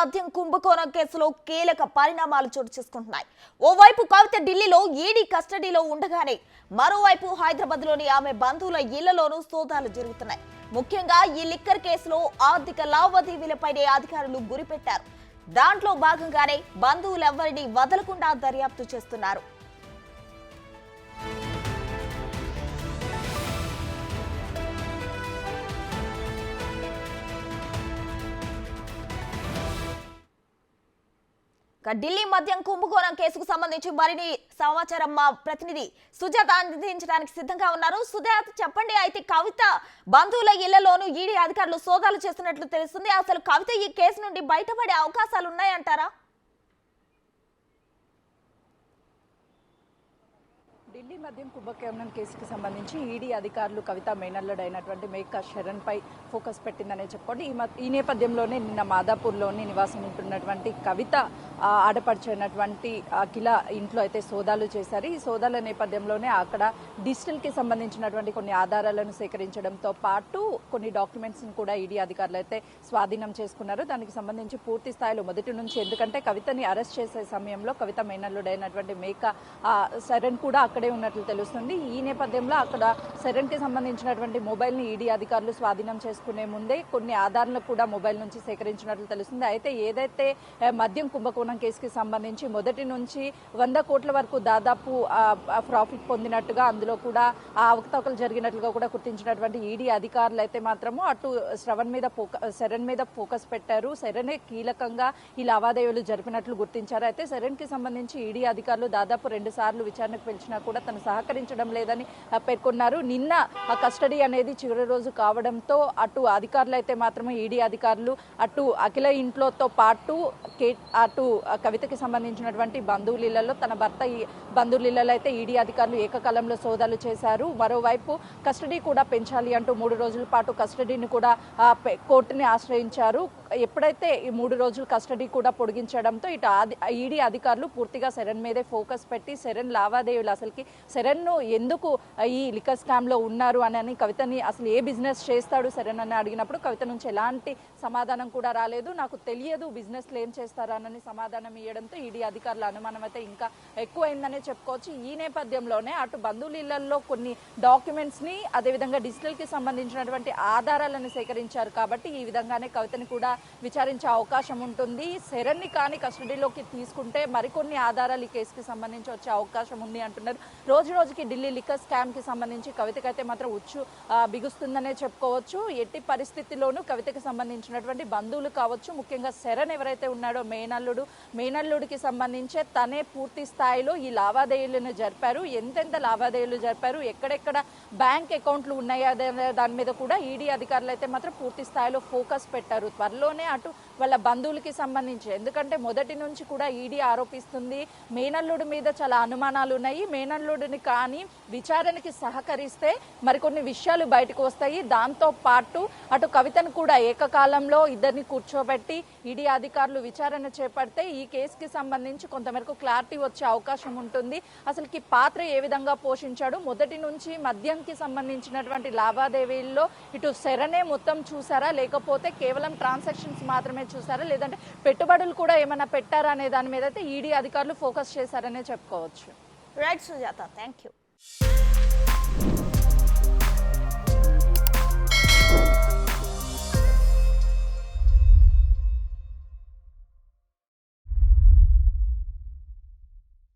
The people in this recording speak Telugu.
మద్యం కుంభకోణం కేసులో కీలక పరిణామాలు చోటు చేసుకుంటున్నాయి. ఓవైపు కవిత ఢిల్లీలో ఈడీ కస్టడీలో ఉండగానే మరోవైపు హైదరాబాద్లోని ఆమె బంధువుల ఇళ్ళలోనూ సోదాలు జరుగుతున్నాయి. ముఖ్యంగా ఈ లిక్కర్ కేసులో ఆర్థిక లావాదేవీలపైనే అధికారులు గురిపెట్టారు. దాంట్లో భాగంగానే బంధువులెవ్వరిని వదలకుండా దర్యాప్తు చేస్తున్నారు. ఢిల్లీ మద్యం కుంభకోణం కేసుకు సంబంధించి మరిన్ని సమాచారం మా ప్రతినిధి సుజాత అందించడానికి సిద్ధంగా ఉన్నారు. సుజాత చెప్పండి. అయితే కవిత బంధువుల ఇళ్ళలోనూ ఈడీ అధికారులు సోదాలు చేస్తున్నట్లు తెలుస్తుంది. అసలు కవిత ఈ కేసు నుండి బయటపడే అవకాశాలు ఉన్నాయంటారా? ఢిల్లీ మద్యం కుంభకోణం కేసుకు సంబంధించి ఈడీ అధికారులు కవిత మేనల్లుడు అయినటువంటి మేకా శరణ్ పై ఫోకస్ పెట్టిందనే చెప్పుకోండి. ఈ ఈ నేపథ్యంలోనే నిన్న మాదాపూర్లోని నివాసం ఉంటున్నటువంటి కవిత ఆడపడుచున్నటువంటి అఖిల ఇంట్లో అయితే సోదాలు చేశారు. ఈ సోదాల నేపథ్యంలోనే అక్కడ డిజిటల్కి సంబంధించినటువంటి కొన్ని ఆధారాలను సేకరించడంతో పాటు కొన్ని డాక్యుమెంట్స్ కూడా ఈడీ అధికారులు అయితే స్వాధీనం చేసుకున్నారు. దానికి సంబంధించి పూర్తి స్థాయిలో మొదటి నుంచి ఎందుకంటే కవితని అరెస్ట్ చేసే సమయంలో కవిత మేనల్లుడైనటువంటి మేక శరణ్ కూడా అక్కడే ఉన్నట్లు తెలుస్తుంది. ఈ నేపథ్యంలో అక్కడ శరణ్కి సంబంధించినటువంటి మొబైల్ని ఈడీ అధికారులు స్వాధీనం చేసుకునే ముందే కొన్ని ఆధారాలు కూడా మొబైల్ నుంచి సేకరించినట్లు తెలుస్తుంది. అయితే ఏదైతే మద్యం కుంభకోణం కేసుకి సంబంధించి మొదటి నుంచి వంద కోట్ల వరకు దాదాపు ప్రాఫిట్ పొందినట్టుగా అందులో కూడా ఆ అవకతవకలు జరిగినట్లుగా కూడా గుర్తించినటువంటి ఈడీ అధికారులు అయితే మాత్రము అటు శ్రవణ్ మీద ఫోక శరణ్ మీద ఫోకస్ పెట్టారు. శరణే కీలకంగా ఈ లావాదేవీలు జరిపినట్లు గుర్తించారు. అయితే శరణ్కి సంబంధించి ఈడీ అధికారులు దాదాపు రెండు సార్లు విచారణకు పిలిచినా కూడా తను సహకరించడం లేదని పేర్కొన్నారు. నిన్న ఆ కస్టడీ అనేది చివరి రోజు కావడంతో అటు అధికారులు అయితే మాత్రమే ఈడీ అధికారులు అటు అఖిల ఇంట్లోతో పాటు కే అటు కవితకి సంబంధించినటువంటి బంధువులలో తన భర్త ఈ బంధువులిళ్ళలో అయితే ఈడీ అధికారులు ఏకకాలంలో సోదాలు చేశారు. మరోవైపు కస్టడీ కూడా పెంచాలి అంటూ మూడు రోజుల పాటు కస్టడీని కూడా కోర్టుని ఆశ్రయించారు. ఎప్పుడైతే ఈ మూడు రోజులు కస్టడీ కూడా పొడిగించడంతో ఇటు ఆది- ఈడీ అధికారులు పూర్తిగా శరణ్ మీదే ఫోకస్ పెట్టి శరణ్ లావాదేవీలు అసలుకి శరణ్ను ఎందుకు ఈ లిక్కర్ స్కామ్లో ఉన్నారు అని అని కవితని అసలు ఏ బిజినెస్ చేస్తాడు శరణ్ అని అడిగినప్పుడు కవిత నుంచి ఎలాంటి సమాధానం కూడా రాలేదు. నాకు తెలియదు బిజినెస్లు ఏం చేస్తారనని సమాధానం ఇవ్వడంతో ఈడీ అధికారుల అనుమానం అయితే ఇంకా ఎక్కువైందనే చెప్పుకోవచ్చు. ఈ నేపథ్యంలోనే అటు బంధువుల ఇళ్ళలో కొన్ని డాక్యుమెంట్స్ని అదేవిధంగా డిజిటల్కి సంబంధించినటువంటి ఆధారాలను సేకరించారు కాబట్టి ఈ విధంగానే కవితని కూడా విచారించే అవకాశం ఉంటుంది. శరణ్ని కానీ కస్టడీలోకి తీసుకుంటే మరికొన్ని ఆధారాలు ఈ కేసుకి సంబంధించి వచ్చే అవకాశం ఉంది అంటున్నారు. రోజు రోజుకి ఢిల్లీ లిక్కర్ స్కామ్కి సంబంధించి కవితకైతే మాత్రం ఉచ్చు బిగుస్తుందనే చెప్పుకోవచ్చు. ఎట్టి పరిస్థితిలోనూ కవితకి సంబంధించినటువంటి బంధువులు కావచ్చు ముఖ్యంగా శరణ్ ఎవరైతే ఉన్నాడో మేనల్లుడు మేనల్లుడికి సంబంధించే తనే పూర్తి స్థాయిలో ఈ లావాదేవీలను జరిపారు. ఎంతెంత లావాదేవీలు జరిపారు ఎక్కడెక్కడ బ్యాంక్ అకౌంట్లు ఉన్నాయా దాని మీద కూడా ఈడీ అధికారులు అయితే మాత్రం పూర్తి స్థాయిలో ఫోకస్ పెట్టారు. త్వరలో ఇంట్లోనే అటు వాళ్ళ బంధువులకి సంబంధించి. ఎందుకంటే మొదటి నుంచి కూడా ఈడీ ఆరోపిస్తుంది. మేనల్లుడి మీద చాలా అనుమానాలు ఉన్నాయి. మేనల్లుడిని కానీ విచారణకి సహకరిస్తే మరికొన్ని విషయాలు బయటకు వస్తాయి. దాంతో పాటు అటు కవితను కూడా ఏకకాలంలో ఇద్దరిని కూర్చోబెట్టి ఈడీ అధికారులు విచారణ చేపడితే ఈ కేసుకి సంబంధించి కొంతమేరకు క్లారిటీ వచ్చే అవకాశం ఉంటుంది. అసలుకి పాత్ర ఏ విధంగా పోషించాడు? మొదటి నుంచి మద్యంకి సంబంధించినటువంటి లావాదేవీల్లో ఇటు శరణే మొత్తం చూసారా? లేకపోతే కేవలం ట్రాన్సాక్షన్ ట్రాన్సాక్షన్స్ మాత్రమే చూసారా? లేదంటే పెట్టుబడులు కూడా ఏమైనా పెట్టారా అనే దాని మీద అయితే ఈడీ అధికారులు ఫోకస్ చేశారనే చెప్పుకోవచ్చు. రైట్ సుజాత. Thank you